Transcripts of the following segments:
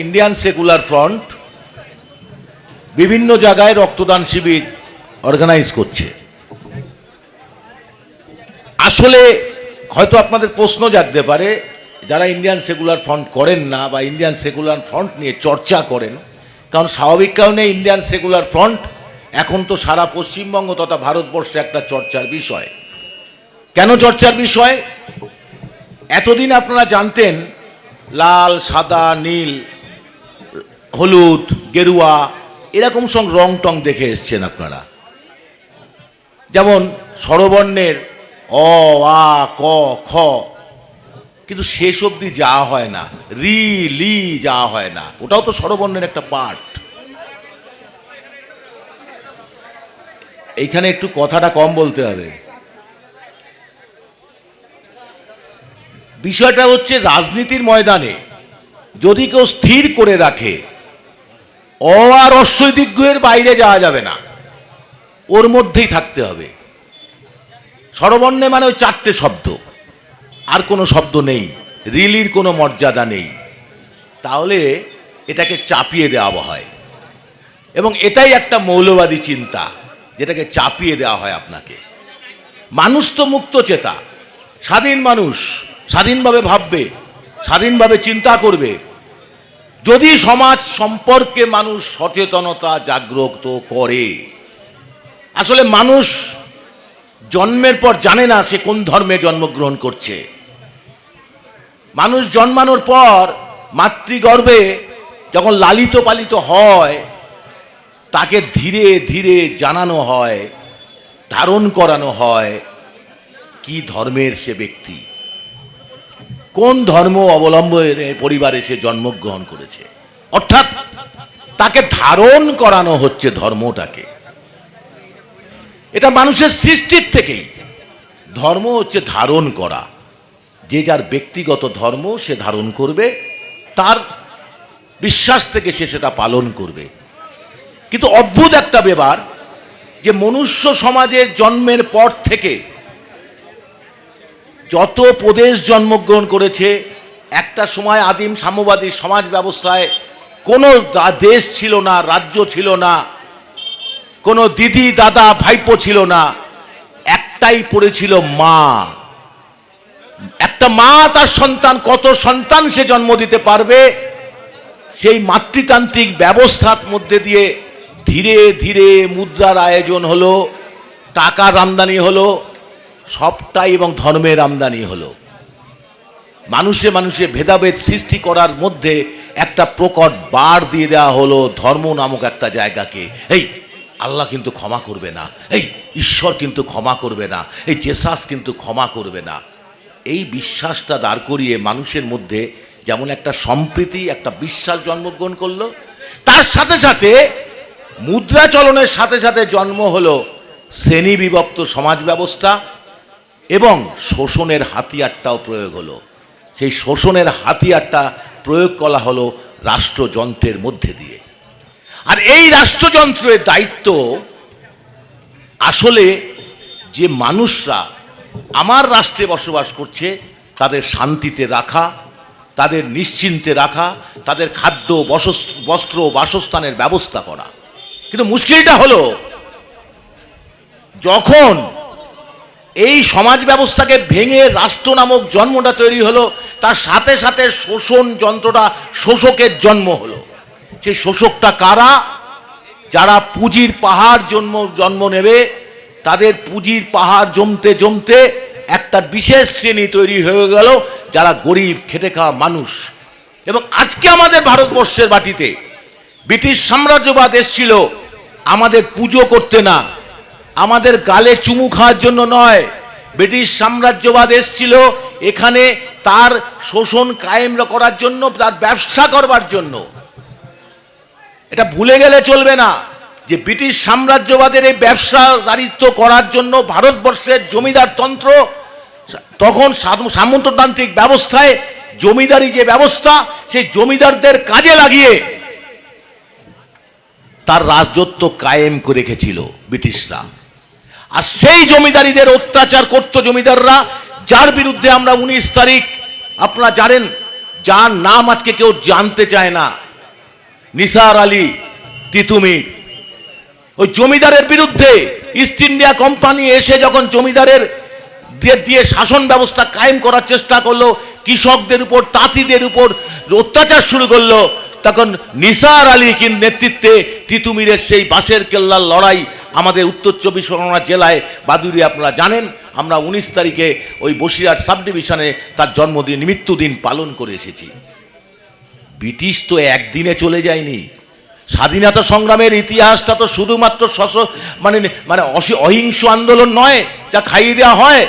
Indian secular front বিভিন্ন জায়গায় রক্তদান শিবির অর্গানাইজ করছে। আসলে হয়তো আপনাদের প্রশ্ন জাগতে পারে, যারা ইন্ডিয়ান সেকুলার ফ্রন্ট করেন না বা ইন্ডিয়ান সেকুলার ফ্রন্ট নিয়ে চর্চা করেন, কারণ স্বাভাবিক কারণে ইন্ডিয়ান সেকুলার ফ্রন্ট এখন তো সারা পশ্চিমবঙ্গ তথা ভারতবর্ষে একটা চর্চার বিষয়। কেন চর্চার বিষয়? এতদিন আপনারা জানতেন, লাল, সাদা, নীল হলুদ, গেরুয়া, এরকম সব রং টং দেখে এসছেন আপনারা। যেমন স্বরবর্ণের অ, আ, ক, খ, কিন্তু শেষ অবধি যাওয়া হয় না, রি, লি যাওয়া হয় না, ওটাও তো স্বরবর্ণের একটা পার্ট এইখানে একটু কথাটা কম বলতে হবে। বিষয়টা হচ্ছে রাজনীতির ময়দানে যদি কেউ স্থির করে রাখে অ আর অশ্বই বাইরে যাওয়া যাবে না। ওর মধ্যেই থাকতে হবে। স্বরবর্ণে মানে ওই চারটে শব্দ। আর কোনো শব্দ নেই। রিলির কোনো মর্যাদা নেই। তাহলে এটাকে চাপিয়ে দেওয়া হয়। এবং এটাই একটা মৌলবাদী চিন্তা, যেটাকে চাপিয়ে দেওয়া হয় আপনাকে। মানুষ তো মুক্ত চেতা। স্বাধীন মানুষ স্বাধীনভাবে ভাববে, স্বাধীনভাবে চিন্তা করবে। যদি সমাজ সম্পর্কে মানুষ সচেতনতা জাগ্রত করে, আসলে মানুষ জন্মের পর জানে না সে কোন ধর্মে জন্মগ্রহণ করছে। মানুষ জন্মানোর পর মাতৃগর্ভে যখন লালিত পালিত হয়, তাকে ধীরে ধীরে জানানো হয়, ধারণ করানো হয়, কি ধর্মের সে ব্যক্তি। কোন ধর্ম অবলম্বনে পরিবারে সে জন্মগ্রহণ করেছে? অর্থাৎ তাকে ধারণ করানো হচ্ছে ধর্মটাকে। এটা মানুষের সৃষ্টির থেকেই। ধর্ম হচ্ছে ধারণ করা। যে যার ব্যক্তিগত ধর্ম সে ধারণ করবে, তার বিশ্বাস থেকে সে সেটা পালন করবে। কিন্তু অদ্ভুত একটা ব্যাপার যে মনুষ্য সমাজের জন্মের পর থেকে যত প্রদেশ জন্মগ্রহণ করেছে, একটা সময় আদিম সাম্যবাদী সমাজ ব্যবস্থায় কোনো দেশ ছিল না, রাজ্য ছিল না, কোনো দিদি, দাদা, ভাইপো ছিল না, একটাই পড়েছিল মা। একটা মা তার সন্তান, কত সন্তান সে জন্ম দিতে পারবে, সেই মাতৃতান্ত্রিক ব্যবস্থার মধ্যে দিয়ে ধীরে ধীরে মুদ্রার আয়োজন হলো, টাকার আমদানি হলো সবটাই এবং ধর্মের আমদানি হলো। মানুষে মানুষে ভেদাভেদ সৃষ্টি করার মধ্যে একটা প্রকট বার দিয়ে দেওয়া হলো ধর্ম নামক একটা জায়গাকে। এই, আল্লাহ কিন্তু ক্ষমা করবে না। এই, ঈশ্বর কিন্তু ক্ষমা করবে না। এই, জেসাস কিন্তু ক্ষমা করবে না। এই বিশ্বাসটা দাঁড় করিয়ে মানুষের মধ্যে যেমন একটা সম্প্রীতি, একটা বিশ্বাস জন্মগ্রহণ করল, তার সাথে সাথে মুদ্রা চলনের সাথে সাথে জন্ম হলো শ্রেণি বিভক্ত সমাজ ব্যবস্থা এবং শোষণের হাতিয়ারটাও প্রয়োগ হলো। সেই শোষণের হাতিয়ারটা প্রয়োগ করা হলো রাষ্ট্রযন্ত্রের মধ্যে দিয়ে। আর এই রাষ্ট্রযন্ত্রের দায়িত্ব আসলে যে মানুষরা আমার রাষ্ট্রে বসবাস করছে, তাদের শান্তিতে রাখা, তাদের নিশ্চিন্তে রাখা, তাদের খাদ্য বস্ত্র, বাসস্থানের ব্যবস্থা করা। কিন্তু মুশকিলটা হলো, যখন এই সমাজ ব্যবস্থাকে ভেঙে রাষ্ট্র নামক জন্মটা তৈরি হলো, তার সাথে সাথে শোষণ যন্ত্রটা, শোষকের জন্ম হলো। সেই শোষকটা কারা? যারা পুঁজির পাহাড় জন্ম জন্ম নেবে, তাদের পুঁজির পাহাড় জমতে জমতে একটা বিশেষ শ্রেণি তৈরি হয়ে গেল, যারা গরিব খেটে খাওয়া মানুষ। এবং আজকে আমাদের ভারতবর্ষের বাটিতে ব্রিটিশ সাম্রাজ্যবাদ এসছিল, আমাদের পুজো করতে না। আমাদের গালে চুমু খাওয়ার জন্য নয়। ব্রিটিশ সাম্রাজ্যবাদ এসছিল এখানে তার শোষণ কায়েম করার জন্য, তার ব্যবসা করবার জন্য। এটা ভুলে গেলে চলবে না যে ব্রিটিশ সাম্রাজ্যবাদের এই ব্যবসা দারিত্ব করার জন্য ভারতবর্ষের জমিদার তন্ত্র, তখন সামন্ততান্ত্রিক ব্যবস্থায় জমিদারি যে ব্যবস্থা, সেই জমিদারদের কাজে লাগিয়ে তার রাজত্ব কায়েম করে রেখেছিল ব্রিটিশরা। আর সেই জমিদারিদের অত্যাচার করত জমিদাররা, যার বিরুদ্ধে আমরা উনিশ তারিখ, আপনারা জানেন, যার নাম আজকে কেউ জানতে চায় না, নিসার আলী তিতুমির। ওই জমিদারের বিরুদ্ধে ইস্ট ইন্ডিয়া কোম্পানি এসে যখন জমিদারের দিয়ে শাসন ব্যবস্থা কায়েম করার চেষ্টা করল, কৃষকদের উপর, তাঁতিদের উপর অত্যাচার শুরু করল, তখন নিসার আলী কিন নেতৃত্বে তিতুমিরের সেই বাঁশের কেল্লার লড়াই আমাদের উত্তর চব্বিশ পরগনা জেলায় বাদুরি আপনারা জানেন, আমরা উনিশ তারিখে ওই বসিরহাট সাব ডিভিশনে তার জন্মদিন, মৃত্যুদিন পালন করে এসেছি। ব্রিটিশ তো একদিনে চলে যায়নি। স্বাধীনতা সংগ্রামের ইতিহাসটা তো শুধুমাত্র সশ মানে মানে অহিংস আন্দোলন নয়, যা খাইয়ে দেওয়া হয়।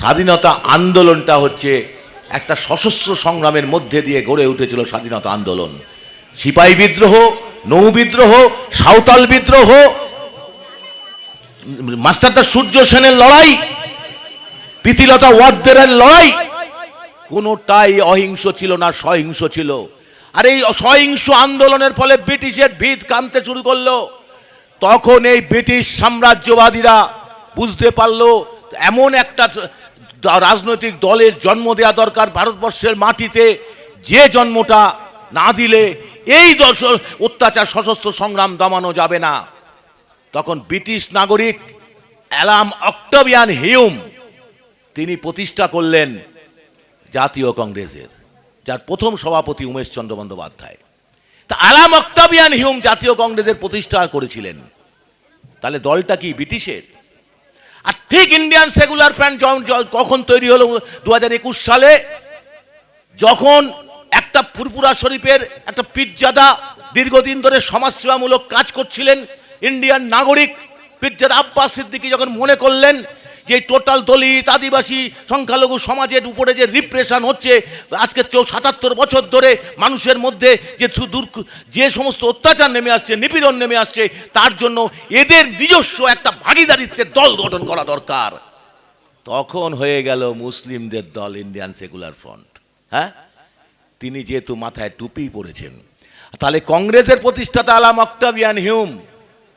স্বাধীনতা আন্দোলনটা হচ্ছে একটা সশস্ত্র সংগ্রামের মধ্যে দিয়ে গড়ে উঠেছিল স্বাধীনতা আন্দোলন। সিপাহী বিদ্রোহ, নৌ বিদ্রোহ, সাঁওতাল বিদ্রোহ মাস্টারদা সূর্য সেনের লড়াই, প্রীতিলতা ওয়াদ্দেরের লড়াই, কোনোটাই অহিংস ছিল না, সহিংস ছিল। আর এই সহিংস আন্দোলনের ফলে ব্রিটিশের ভিত কামতে শুরু করল। তখন এই ব্রিটিশ সাম্রাজ্যবাদীরা বুঝতে পারল, এমন একটা রাজনৈতিক দলের জন্ম দেওয়া দরকার ভারতবর্ষের মাটিতে, যে জন্মটা না দিলে এই অত্যাচার সশস্ত্র সংগ্রাম দমানো যাবে না। তখন ব্রিটিশ নাগরিক অ্যালাম অক্টোবিয়ান হিউম তিনি প্রতিষ্ঠা করলেন জাতীয় কংগ্রেসের, যার প্রথম সভাপতি উমেশ চন্দ্র বন্দ্যোপাধ্যায়। তা আলাম অক্টাবিয়ান হিউম জাতীয় কংগ্রেসের প্রতিষ্ঠা করেছিলেন। তাহলে দলটা কি ব্রিটিশের? আর ঠিক ইন্ডিয়ান সেকুলার ফ্রন্ট কখন তৈরি হলো দু একুশ সালে? যখন একটা ফুরপুরা শরীফের একটা পীরজাদা দীর্ঘদিন ধরে সমাজসেবামূলক কাজ করছিলেন ইন্ডিয়ান নাগরিক পীরজাদা আব্বাস সিদ্দিকি যখন মনে করলেন যে টোটাল দলিত আদিবাসী সংখ্যালঘু সমাজের উপরে যে রিপ্রেশন হচ্ছে, আজকে চৌ সাতাত্তর বছর ধরে মানুষের মধ্যে যে সু- দুর্ক- যে সমস্ত অত্যাচার নেমে আসছে, নিপীড়ন নেমে আসছে, তার জন্য এদের নিজস্ব একটা ভাগিদারিত্বের দল গঠন করা দরকার। তখন হয়ে গেল মুসলিমদের দল ইন্ডিয়ান সেকুলার ফ্রন্ট হ্যাঁ? তিনি যেহেতু মাথায় টুপি পরেছেন। তাহলে কংগ্রেসের প্রতিষ্ঠাতা আলাম অক্টাভিয়ান হিউম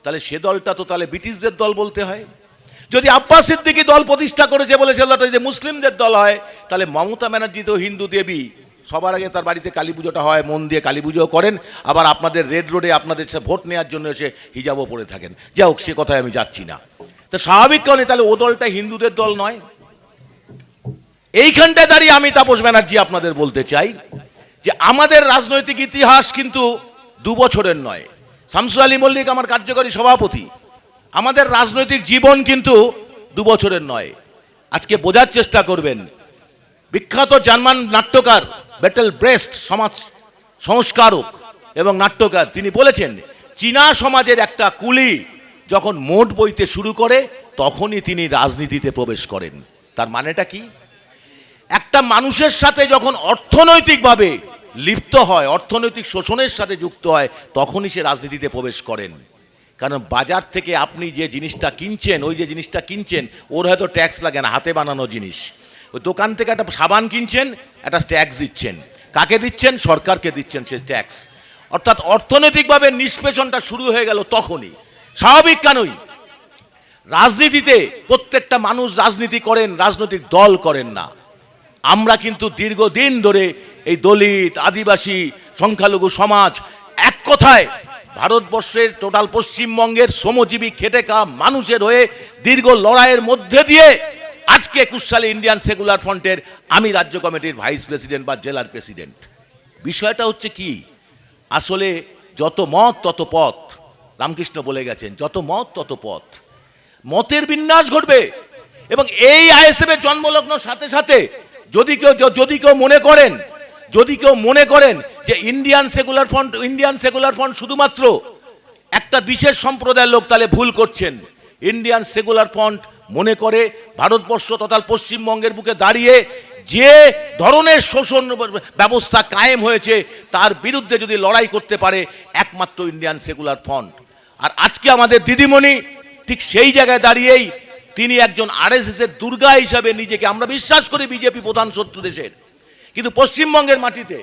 তাহলে সে দলটা তো তাহলে ব্রিটিশদের দল বলতে হয়। যদি আব্বাস সিদ্দিকি দল প্রতিষ্ঠা করেছে বলে সে দলটা যদি মুসলিমদের দল হয়, তাহলে মমতা ব্যানার্জি তো হিন্দু দেবী। সবার আগে তার বাড়িতে কালী পুজোটা হয়, মন দিয়ে কালী পুজো করেন। আবার আপনাদের রেড রোডে আপনাদের সে ভোট নেওয়ার জন্য এসে হিজাবও পরে থাকেন। যাই হোক, সে কথায় আমি যাচ্ছি না। তো স্বাভাবিক কারণে তাহলে ও দলটা হিন্দুদের দল নয়। এইখানটায় দাঁড়িয়ে আমি তাপস ব্যানার্জি আপনাদের বলতে চাই যে আমাদের রাজনৈতিক ইতিহাস কিন্তু দু বছরের নয়। শামসুল আলী মল্লিক আমার কার্যকরী সভাপতি। আমাদের রাজনৈতিক জীবন কিন্তু দু বছরের নয়। আজকে বোঝার চেষ্টা করবেন। বিখ্যাত জার্মান নাট্যকার বেটেল ব্রেস্ট সমাজ সংস্কারক এবং নাট্যকার, তিনি বলেছেন, চীনা সমাজের একটা কুলি যখন মোট বইতে শুরু করে, তখনই তিনি রাজনীতিতে প্রবেশ করেন। তার মানেটা কি? একটা মানুষের সাথে যখন অর্থনৈতিকভাবে লিপ্ত হয়, অর্থনৈতিক শোষণের সাথে যুক্ত হয়, তখনই সে রাজনীতিতে প্রবেশ করেন। কারণ বাজার থেকে আপনি যে জিনিসটা কিনছেন, ওই যে জিনিসটা কিনছেন, ওর হয়তো ট্যাক্স লাগে না, হাতে বানানো জিনিস। ওই দোকান থেকে একটা সাবান কিনছেন, একটা ট্যাক্স দিচ্ছেন। কাকে দিচ্ছেন? সরকারকে দিচ্ছেন সে ট্যাক্স। অর্থাৎ অর্থনৈতিকভাবে নিষ্পেষণটা শুরু হয়ে গেল তখনই। স্বাভাবিক কেনই। রাজনীতিতে প্রত্যেকটা মানুষ রাজনীতি করেন, রাজনৈতিক দল করেন না। আমরা কিন্তু দীর্ঘদিন ধরে এই দলিত, আদিবাসী, সংখ্যালঘু সমাজ এক কথায় ভারতবর্ষের টোটাল পশ্চিমবঙ্গের শ্রমজীবী খেটে খাওয়া মানুষের হয়ে দীর্ঘ লড়াইয়ের মধ্যে দিয়ে আজকে একুশ সালে ইন্ডিয়ান সেকুলার ফ্রন্টের আমি রাজ্য কমিটির ভাইস প্রেসিডেন্ট বা জেলার প্রেসিডেন্ট। বিষয়টা হচ্ছে কি? আসলে যত মত, তত পথ। রামকৃষ্ণ বলে গেছেন, যত মত, তত পথ। মতের বিন্যাস ঘটবে এবং এই আইএসএফ এর জন্মলগ্ন সাথে সাথে যদি কেউ যদি কেউ মনে করেন যদি কেউ মনে করেন যে Indian secular front Indian secular front শুধুমাত্র একটা বিশেষ সম্প্রদায়ের লোক তাহলে ভুল করছেন। ইন্ডিয়ান সেকুলার ফ্রন্ট মনে করে ভারতবর্ষ তথা পশ্চিমবঙ্গের বুকে দাঁড়িয়ে যে ধরনের শোষণ ব্যবস্থা কায়েম হয়েছে, তার বিরুদ্ধে যদি লড়াই করতে পারে, একমাত্র ইন্ডিয়ান সেকুলার ফ্রন্ট আর আজকে আমাদের দিদিমণি ঠিক সেই জায়গায় দাঁড়িয়েই তিনি একজন আরএসএস এর দুর্গা হিসাবে নিজেকে, আমরা বিশ্বাস করি বিজেপি প্রধান শত্রু দেশের। কিন্তু পশ্চিমবঙ্গের মাটিতে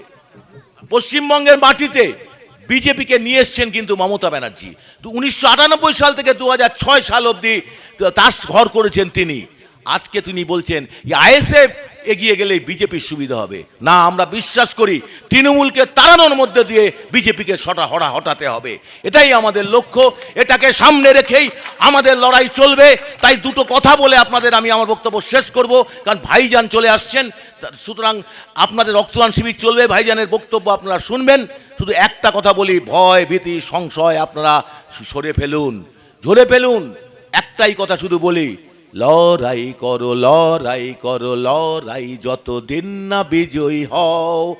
পশ্চিমবঙ্গের মাটিতে বিজেপিকে নিয়ে এসছেন কিন্তু মমতা ব্যানার্জি। তো উনিশশো আটানব্বই সাল থেকে দু হাজার ছয় সাল অবধি তার ঘর করেছেন তিনি। আজকে তিনি বলছেন আইএসএফ এগিয়ে গেলেই বিজেপির সুবিধা হবে। না, আমরা বিশ্বাস করি তৃণমূলকে তাড়ানোর মধ্যে দিয়ে বিজেপিকে সটা হরা হটাতে হবে। এটাই আমাদের লক্ষ্য। এটাকে সামনে রেখেই আমাদের লড়াই চলবে। তাই দুটো কথা বলে আপনাদের আমি আমার বক্তব্য শেষ করব। কারণ ভাইজান চলে আসছেন। সুতরাং আপনাদের রক্তদান শিবির চলবে, ভাইজানের বক্তব্য আপনারা শুনবেন। শুধু একটা কথা বলি, ভয়, ভীতি, সংশয় আপনারা সরে ফেলুন, ঝরে ফেলুন। একটাই কথা শুধু বলি, লড়াই করো লড়াই করো, লড়াই যত দিন না বিজয়ী হও।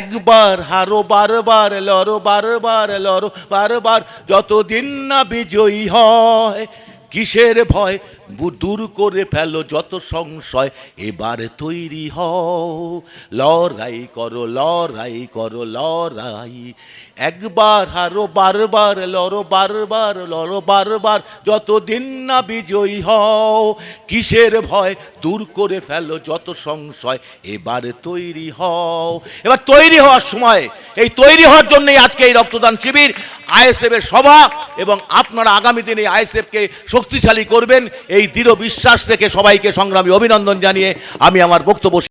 একবার হারো, বারবার লড়ো বারবার লড়ো, বারবার যত দিন না বিজয়ী হয়। কিসের ভয়? দূর করে ফেলো যত সংশয়। এবার তৈরি হও। লড়াই করো লড়াই করো, লড়াই। একবার হারো, বারবার লড়ো বারবার লড়ো, বারবার যত দিন না বিজয়ী হও। কিসের ভয়? দূর করে ফেলো যত সংশয়। এবার তৈরি হও। এবার তৈরি হওয়ার সময়, এই তৈরি হওয়ার জন্যই আজকে এই রক্তদান শিবির আইএসএফ এর সভা এবং আপনারা আগামী দিনে আইএসএফকে শক্তিশালী করবেন। এই দৃঢ় বিশ্বাস থেকে সবাইকে সংগ্রামী অভিনন্দন জানিয়ে আমি আমার বক্তব্য